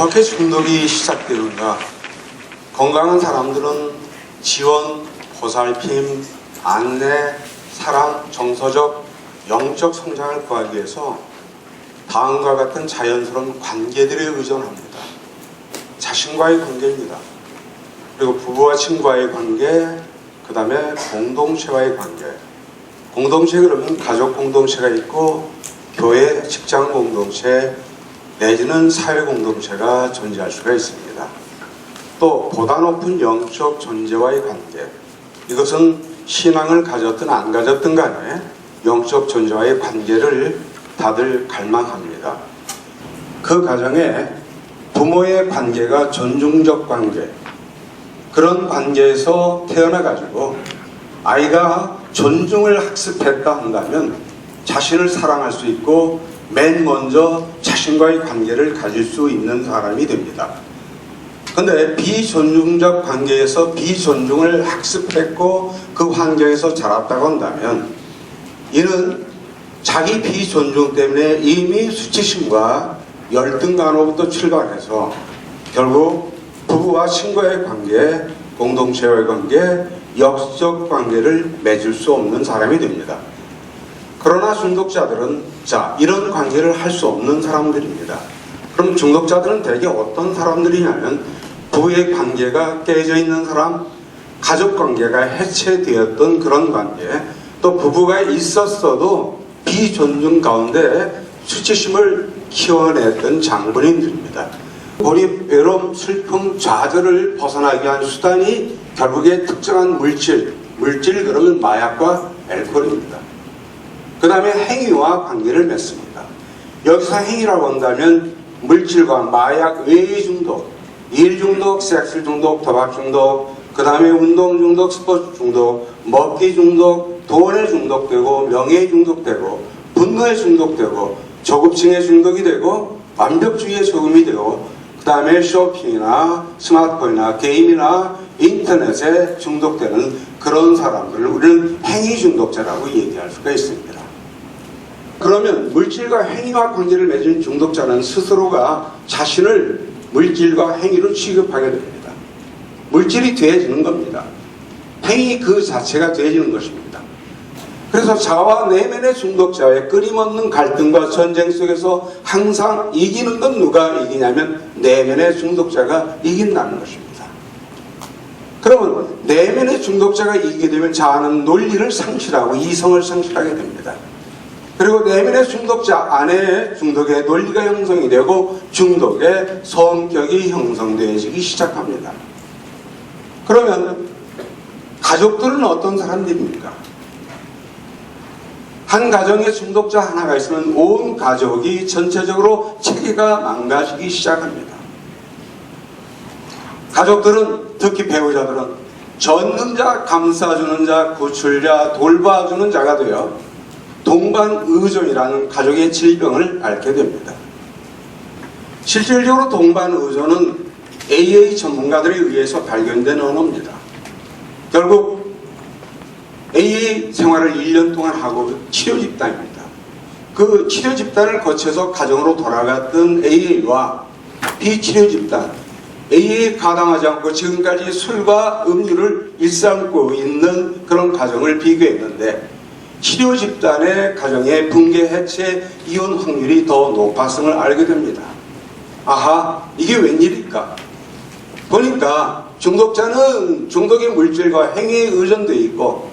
어떻게 중독이 시작되는가? 건강한 사람들은 지원, 보살핌, 안내, 사랑, 정서적, 영적 성장을 구하기 위해서 다음과 같은 자연스러운 관계들에 의존합니다. 자신과의 관계입니다. 그리고 부부와 친구와의 관계, 그 다음에 공동체와의 관계. 공동체 그러면 가족 공동체가 있고 교회, 직장 공동체, 내지는 사회 공동체가 존재할 수가 있습니다. 또 보다 높은 영적 존재와의 관계. 이것은 신앙을 가졌든 안 가졌든 간에 영적 존재와의 관계를 다들 갈망합니다. 그 가정에 부모의 관계가 존중적 관계, 그런 관계에서 태어나가지고 아이가 존중을 학습했다 한다면 자신을 사랑할 수 있고 맨 먼저 자신과의 관계를 가질 수 있는 사람이 됩니다. 근데 비존중적 관계에서 비존중을 학습했고 그 환경에서 자랐다고 한다면 이는 자기 비존중 때문에 이미 수치심과 열등감으로부터 출발해서 결국 부부와 친구의 관계, 공동체와의 관계, 역적 관계를 맺을 수 없는 사람이 됩니다. 그러나 중독자들은 자 이런 관계를 할 수 없는 사람들입니다. 그럼 중독자들은 대개 어떤 사람들이냐면 부부의 관계가 깨져 있는 사람, 가족 관계가 해체되었던 그런 관계, 또 부부가 있었어도 비존중 가운데 수치심을 키워냈던 장본인들입니다. 고립, 외로움, 슬픔, 좌절을 벗어나기 위한 수단이 결국에 특정한 물질, 물질 그러면 마약과 알코올입니다. 그 다음에 행위와 관계를 맺습니다. 여기서 행위라고 한다면 물질과 마약 외의 중독, 일 중독, 섹스 중독, 도박 중독, 그 다음에 운동 중독, 스포츠 중독, 먹기 중독, 돈에 중독되고 명예에 중독되고 분노에 중독되고 저급층에 중독이 되고 완벽주의에 적응이 되고 그 다음에 쇼핑이나 스마트폰이나 게임이나 인터넷에 중독되는 그런 사람들을 우리는 행위 중독자라고 얘기할 수가 있습니다. 그러면 물질과 행위와 관계를 맺은 중독자는 스스로가 자신을 물질과 행위로 취급하게 됩니다. 물질이 되어지는 겁니다. 행위 그 자체가 되어지는 것입니다. 그래서 자와 내면의 중독자의 끊임없는 갈등과 전쟁 속에서 항상 이기는 건 누가 이기냐면 내면의 중독자가 이긴다는 것입니다. 그러면 내면의 중독자가 이기게 되면 자아는 논리를 상실하고 이성을 상실하게 됩니다. 그리고 내면의 중독자 안에 중독의 논리가 형성이 되고 중독의 성격이 형성되어지기 시작합니다. 그러면 가족들은 어떤 사람들입니까? 한 가정에 중독자 하나가 있으면 온 가족이 전체적으로 체계가 망가지기 시작합니다. 가족들은 특히 배우자들은 젖는 자, 감싸주는 자, 구출자, 돌봐주는 자가 되어 동반 의존이라는 가족의 질병을 앓게 됩니다. 실질적으로 동반 의존은 AA 전문가들에 의해서 발견된 언어입니다. 결국 AA 생활을 1년 동안 하고 치료 집단입니다. 그 치료 집단을 거쳐서 가정으로 돌아갔던 AA와 비치료 집단, AA에 가담하지 않고 지금까지 술과 음료를 일삼고 있는 그런 가정을 비교했는데 치료 집단의 가정의 붕괴 해체 이혼 확률이 더 높았음을 알게 됩니다. 아하, 이게 웬일일까? 보니까 중독자는 중독의 물질과 행위에 의존되어 있고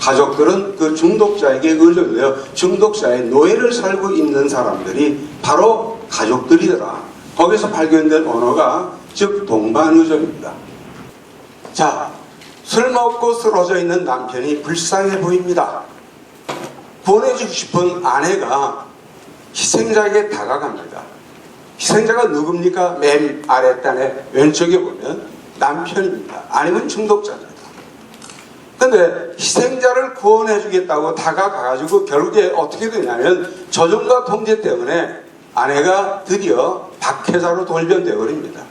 가족들은 그 중독자에게 의존되어 중독자의 노예를 살고 있는 사람들이 바로 가족들이더라. 거기서 발견된 언어가 즉 동반의존입니다. 자, 술 먹고 쓰러져 있는 남편이 불쌍해 보입니다. 보내주고 싶은 아내가 희생자에게 다가갑니다. 희생자가 누굽니까? 맨 아랫단에 왼쪽에 보면 남편입니다. 아니면 중독자입니다. 근데 희생자를 구원해 주겠다고 다가가가지고 결국에 어떻게 되냐면 조종과 통제 때문에 아내가 드디어 박해자로 돌변되어 버립니다.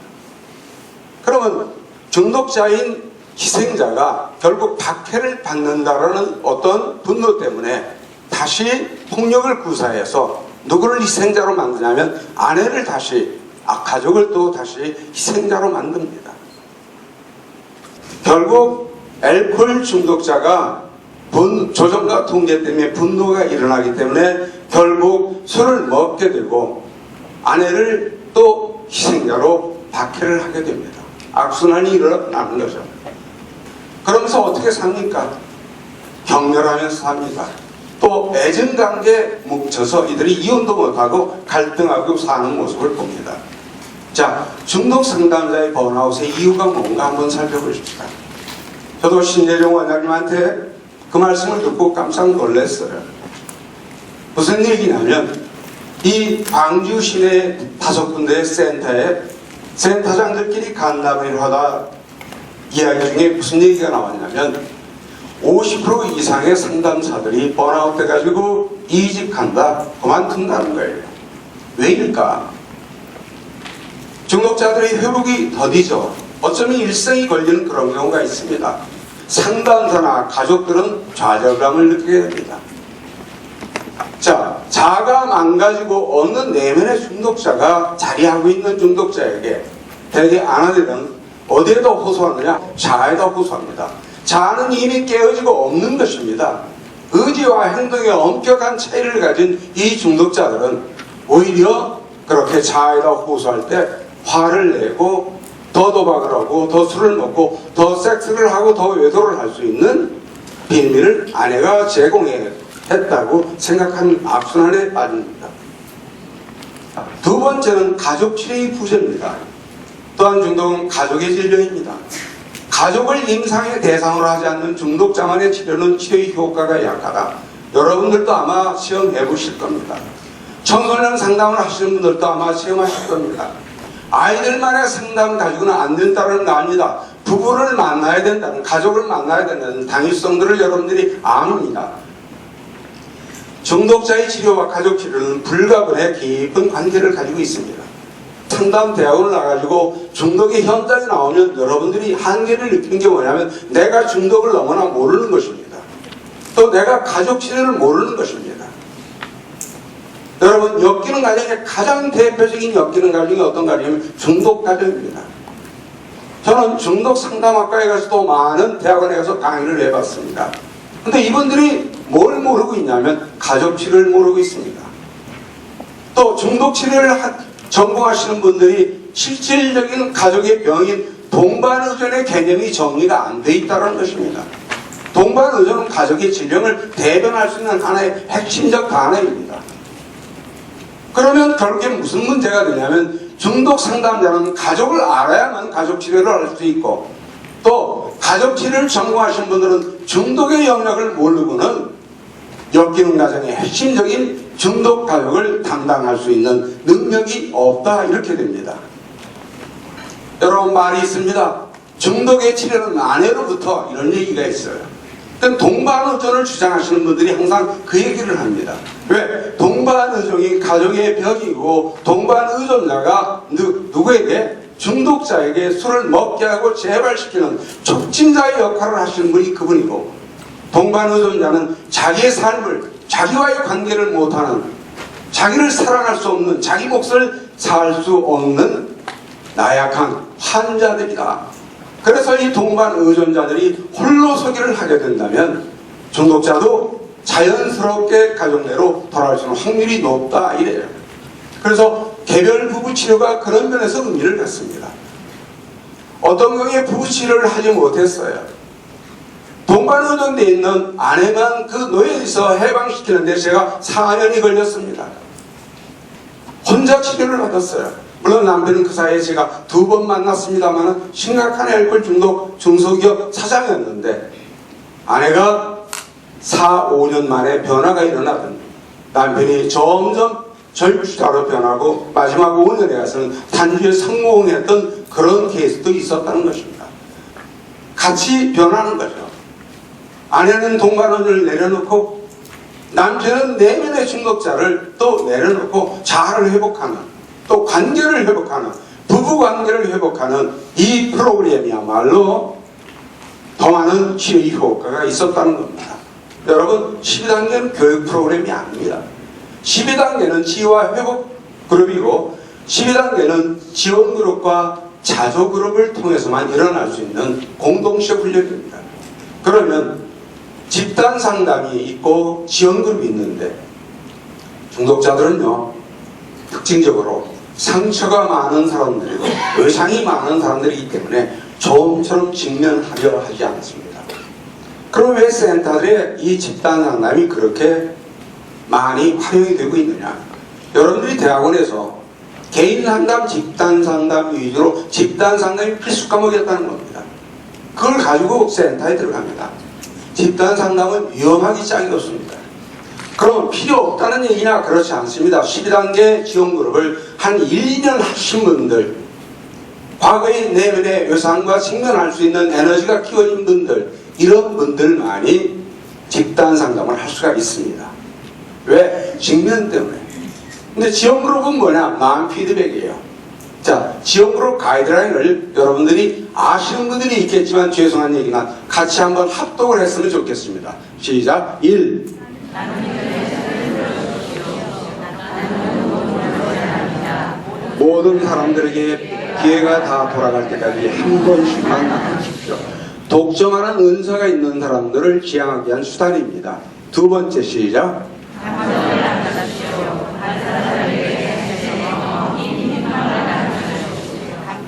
그러면 중독자인 희생자가 결국 박해를 받는다라는 어떤 분노 때문에 다시 폭력을 구사해서 누구를 희생자로 만드냐면 아내를 다시 아, 가족을 또 다시 희생자로 만듭니다. 결국 알코올 중독자가 분, 조정과 통제 때문에 분노가 일어나기 때문에 결국 술을 먹게 되고 아내를 또 희생자로 박해를 하게 됩니다. 악순환이 일어나는 거죠. 그러면서 어떻게 삽니까? 경멸하면서 삽니다. 또 애증 관계에 뭉쳐서 이들이 이혼도 못하고 갈등하고 사는 모습을 봅니다. 자, 중독 상담자의 번아웃의 이유가 뭔가 한번 살펴보십시다. 저도 신재종 원장님한테 그 말씀을 듣고 깜짝 놀랐어요. 무슨 얘기냐면 이 광주 시내 다섯 군데의 센터에 센터장들끼리 간담회를 하다 이야기 중에 무슨 얘기가 나왔냐면 50% 이상의 상담사들이 번아웃 돼가지고 이직한다, 그만둔다는 거예요. 왜일까? 중독자들의 회복이 더디죠. 어쩌면 일생이 걸리는 그런 경우가 있습니다. 상담사나 가족들은 좌절감을 느끼게 됩니다. 자, 자가 망가지고 어느 내면의 중독자가 자리하고 있는 중독자에게 대개 아내들은 어디에다 호소하느냐? 자에다 호소합니다. 자는 이미 깨어지고 없는 것입니다. 의지와 행동의 엄격한 차이를 가진 이 중독자들은 오히려 그렇게 자에다 호소할 때 화를 내고 더 도박을 하고 더 술을 먹고 더 섹스를 하고 더 외도를 할 수 있는 비밀을 아내가 제공했다고 생각하는 악순환에 빠집니다. 두 번째는 가족 치료의 부재입니다. 또한 중독은 가족의 질병입니다. 가족을 임상의 대상으로 하지 않는 중독자만의 치료는 치료의 효과가 약하다. 여러분들도 아마 시험해 보실 겁니다. 청소년 상담을 하시는 분들도 아마 시험하실 겁니다. 아이들만의 상담 가지고는 안 된다는 거 아닙니다. 부부를 만나야 된다는, 가족을 만나야 된다는 당위성들을 여러분들이 압니다. 중독자의 치료와 가족 치료는 불가분의 깊은 관계를 가지고 있습니다. 상담 대학원을 나가지고 중독의 현장에 나오면 여러분들이 한계를 느끼는 게 뭐냐면 내가 중독을 너무나 모르는 것입니다. 또 내가 가족 치료를 모르는 것입니다. 여러분 엮이는 가정의 가장 대표적인 엮이는 가정이 어떤 가정이냐면 중독 가정입니다. 저는 중독 상담학과에 가서 또 많은 대학원에 가서 강의를 해봤습니다. 근데 이분들이 뭘 모르고 있냐면 가족 치료를 모르고 있습니다. 또 중독 치료를 하- 전공하시는 분들이 실질적인 가족의 병인 동반의존의 개념이 정리가 안 돼 있다는 것입니다. 동반의존은 가족의 질병을 대변할 수 있는 하나의 핵심적 단어입니다. 그러면 결국에 무슨 문제가 되냐면 중독 상담자는 가족을 알아야만 가족 치료를 할 수 있고 또 가족 치료를 전공하신 분들은 중독의 영역을 모르고는 엮이는 가정의 핵심적인 중독 가족을 담당할 수 있는 능력이 없다 이렇게 됩니다. 여러분 말이 있습니다. 중독의 치료는 아내로부터 이런 얘기가 있어요. 동반의존을 주장하시는 분들이 항상 그 얘기를 합니다. 왜? 동반의존이 가족의 벽이고 동반의존자가 누, 누구에게? 중독자에게 술을 먹게 하고 재발시키는 촉진자의 역할을 하시는 분이 그분이고 동반의존자는 자기의 삶을 자기와의 관계를 못하는 자기를 사랑할 수 없는 자기 몫을 살 수 없는 나약한 환자들이다. 그래서 이 동반 의존자들이 홀로 서기를 하게 된다면 중독자도 자연스럽게 가족 내로 돌아올 수 있는 확률이 높다 이래요. 그래서 개별 부부 치료가 그런 면에서 의미를 갖습니다. 어떤 경우에 부부 치료를 하지 못했어요. 동반의존돼 있는 아내만 그 노예에서 해방시키는데 제가 4년이 걸렸습니다. 혼자 치료를 받았어요. 물론 남편은 그 사이에 제가 두 번 만났습니다만 심각한 알코올 중독 중소기업 사장이었는데 아내가 4, 5년 만에 변화가 일어나던 남편이 점점 절주자로 변하고 마지막 5년에 가서는 단주에 성공했던 그런 케이스도 있었다는 것입니다. 같이 변하는 거죠. 아내는 동반원을 내려놓고 남편은 내면의 중독자를 또 내려놓고 자아를 회복하는 또 관계를 회복하는 부부 관계를 회복하는 이 프로그램이야말로 더 많은 치유 효과가 있었다는 겁니다. 여러분 12단계는 교육 프로그램이 아닙니다. 12단계는 치유와 회복 그룹이고 12단계는 지원 그룹과 자조 그룹을 통해서만 일어날 수 있는 공동시험 훈련입니다. 그러면 집단 상담이 있고 지원 그룹이 있는데 중독자들은요 특징적으로 상처가 많은 사람들이고 의상이 많은 사람들이기 때문에 조음처럼 직면하려 하지 않습니다. 그럼 왜 센터들의 이 집단 상담이 그렇게 많이 활용이 되고 있느냐? 여러분들이 대학원에서 개인 상담, 집단 상담 위주로 집단 상담이 필수 과목이었다는 겁니다. 그걸 가지고 센터에 들어갑니다. 집단 상담은 위험하기 짝이 없습니다. 그럼 필요 없다는 얘기냐? 그렇지 않습니다. 12단계 지원 그룹을 한 1, 2년 하신 분들, 과거의 내면의 외상과 직면할 수 있는 에너지가 키워진 분들, 이런 분들만이 집단 상담을 할 수가 있습니다. 왜? 직면 때문에. 근데 지원 그룹은 뭐냐? 마음 피드백이에요. 자, 그룹 가이드라인을 여러분들이 아시는 분들이 있겠지만 죄송한 얘기나 같이 한번 합독을 했으면 좋겠습니다. 시작. 1. 모든 사람들에게 기회가 다 돌아갈 때까지 한 번씩만 나누십시오. 독점하는 은사가 있는 사람들을 지향하기 위한 수단입니다. 두 번째 시작.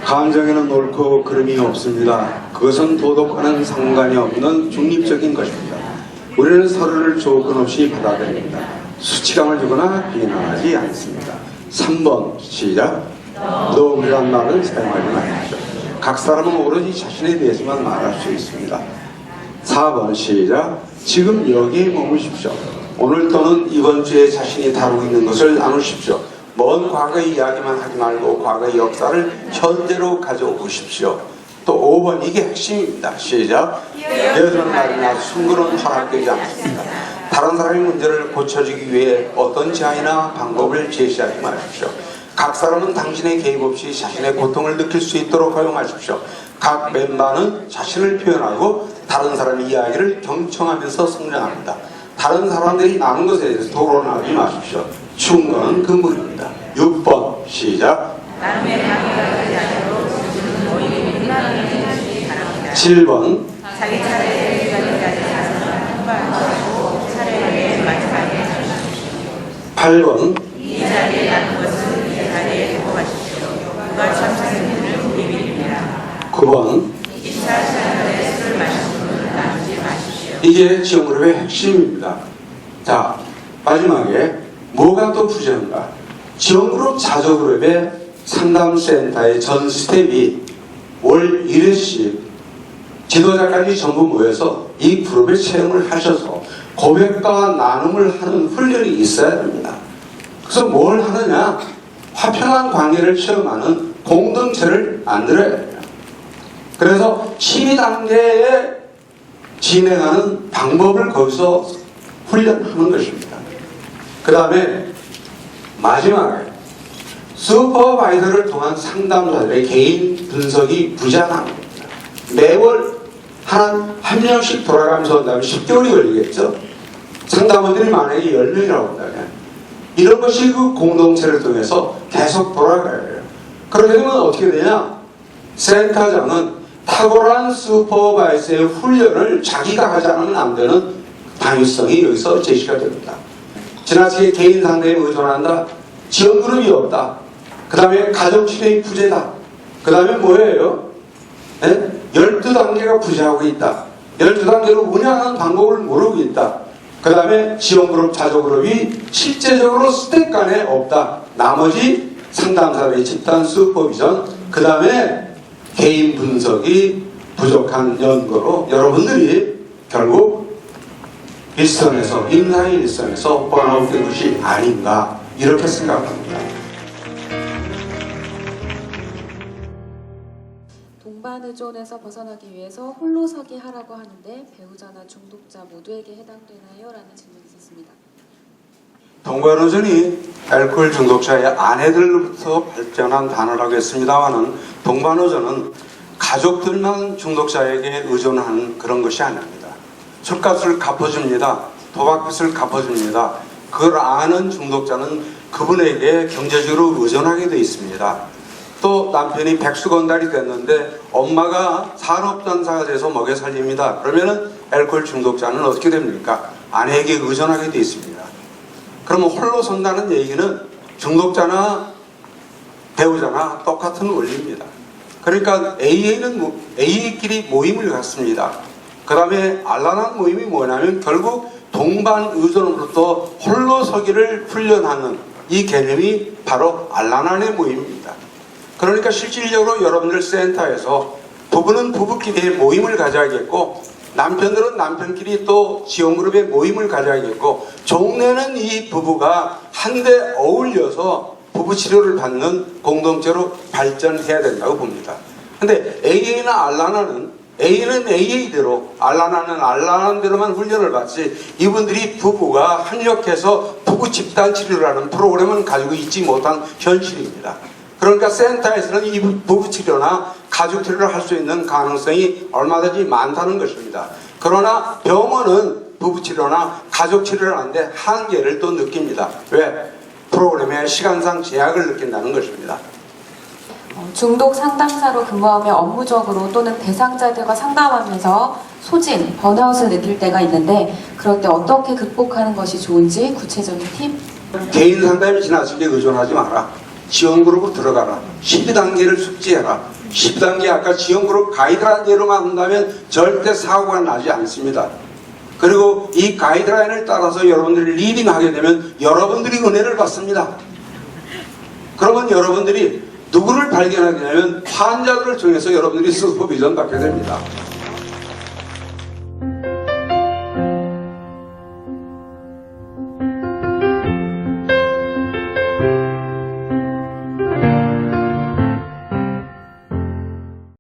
감정에는 옳고 그름이 없습니다. 그것은 도덕과는 상관이 없는 중립적인 것입니다. 우리는 서로를 조건 없이 받아들입니다. 수치감을 주거나 비난하지 않습니다. 3번 시작. 너무란 말을 사용하지 마십시오. 각 사람은 오로지 자신에 대해서만 말할 수 있습니다. 4번 시작. 지금 여기에 머무십시오. 오늘 또는 이번 주에 자신이 다루고 있는 것을 나누십시오. 먼 과거의 이야기만 하지 말고 과거의 역사를 현재로 가져오십시오. 또 5번 이게 핵심입니다. 시작. 여드는 날이나 순간은 허락되지 않습니다. 다른 사람의 문제를 고쳐주기 위해 어떤 제안이나 방법을 제시하지 마십시오. 각 사람은 당신의 개입 없이 자신의 고통을 느낄 수 있도록 허용하십시오. 각 멤버는 자신을 표현하고 다른 사람의 이야기를 경청하면서 성장합니다. 다른 사람들이 나눈 것에 대해서 토론하지 마십시오. 충고는 금물입니다. 6번 시작. 7번 자기 차례에 기다리까지 가서 통과하시고 차례의 마지막에 8번 이 자리에 나는 것은 이 자리에 두고 가십시오. 그가 참선님을 비밀입니다. 9번 2차 차례에 술을 마시는 분은 나누지 마십시오. 이게 지원그룹의 핵심입니다. 자 마지막에 뭐가 또 부재인가? 지원그룹 자조그룹의 상담센터의 전 스텝이 월 1회씩 지도자까지 전부 모여서 이 그룹에 체험을 하셔서 고백과 나눔을 하는 훈련이 있어야 됩니다. 그래서 뭘 하느냐? 화평한 관계를 체험하는 공동체를 만들어야 돼요. 그래서 12단계에 진행하는 방법을 거기서 훈련하는 것입니다. 그 다음에 마지막에 슈퍼바이저를 통한 상담자들의 개인 분석이 부재합니다. 매월 한, 한 명씩 돌아가면서 한다면 10개월이 걸리겠죠? 상담원들이 만약에 10명이라고 한다면 이런 것이 그 공동체를 통해서 계속 돌아가야 돼요. 그렇게 되면 어떻게 되냐? 센터장은 탁월한 슈퍼바이저의 훈련을 자기가 하지 않으면 안 되는 당위성이 여기서 제시가 됩니다. 지나치게 개인 상대에 의존한다. 지원 그룹이 없다. 그 다음에 가정치료의 부재다. 그 다음에 뭐예요? 예? 12단계가 부재하고 있다. 12단계로 운영하는 방법을 모르고 있다. 그 다음에 지원그룹, 자조그룹이 실제적으로 스텝 간에 없다. 나머지 상담사들의 집단 슈퍼비전, 그 다음에 개인 분석이 부족한 연구로 여러분들이 결국 일선에서, 인사의 일선에서 번아웃된 것이 아닌가, 이렇게 생각합니다. 동반 의존에서 벗어나기 위해서 홀로 서기 하라고 하는데 배우자나 중독자 모두에게 해당되나요? 라는 질문이 있었습니다. 동반 의존이 알코올 중독자의 아내들로부터 발전한 단어라고 했습니다만은 동반 의존은 가족들만 중독자에게 의존하는 그런 것이 아닙니다. 술값을 갚아줍니다. 도박빚을 갚아줍니다. 그걸 아는 중독자는 그분에게 경제적으로 의존하게 돼 있습니다. 또 남편이 백수건달이 됐는데 엄마가 산업단사가 돼서 먹여 살립니다. 그러면은 알코올 중독자는 어떻게 됩니까? 아내에게 의존하게 돼 있습니다. 그러면 홀로 선다는 얘기는 중독자나 배우자나 똑같은 원리입니다. 그러니까 AA는 AA끼리 모임을 갖습니다. 그 다음에 알라난 모임이 뭐냐면 결국 동반 의존으로부터 홀로 서기를 훈련하는 이 개념이 바로 알라난의 모임입니다. 그러니까 실질적으로 여러분들 센터에서 부부는 부부끼리의 모임을 가져야겠고 남편들은 남편끼리 또 지원그룹의 모임을 가져야겠고 종래는 이 부부가 한데 어울려서 부부 치료를 받는 공동체로 발전해야 된다고 봅니다. 근데 AA나 알라나는 A는 AA대로 알라나는 알라나대로만 훈련을 받지 이분들이 부부가 합력해서 부부 집단 치료를 하는 프로그램은 가지고 있지 못한 현실입니다. 그러니까 센터에서는 이 부부 치료나 가족 치료를 할 수 있는 가능성이 얼마든지 많다는 것입니다. 그러나 병원은 부부 치료나 가족 치료를 하는데 한계를 또 느낍니다. 왜? 프로그램의 시간상 제약을 느낀다는 것입니다. 어, 중독 상담사로 근무하며 업무적으로 또는 대상자들과 상담하면서 소진, 번아웃을 느낄 때가 있는데 그럴 때 어떻게 극복하는 것이 좋은지 구체적인 팁? 개인 상담이 지났을 때 의존하지 마라. 지원그룹으로 들어가라. 12단계를 숙지해라. 12단계 아까 지원그룹 가이드라인대로만 한다면 절대 사고가 나지 않습니다. 그리고 이 가이드라인을 따라서 여러분들이 리딩하게 되면 여러분들이 은혜를 받습니다. 그러면 여러분들이 누구를 발견하게 되면 환자들을 통해서 여러분들이 스포비전 받게 됩니다.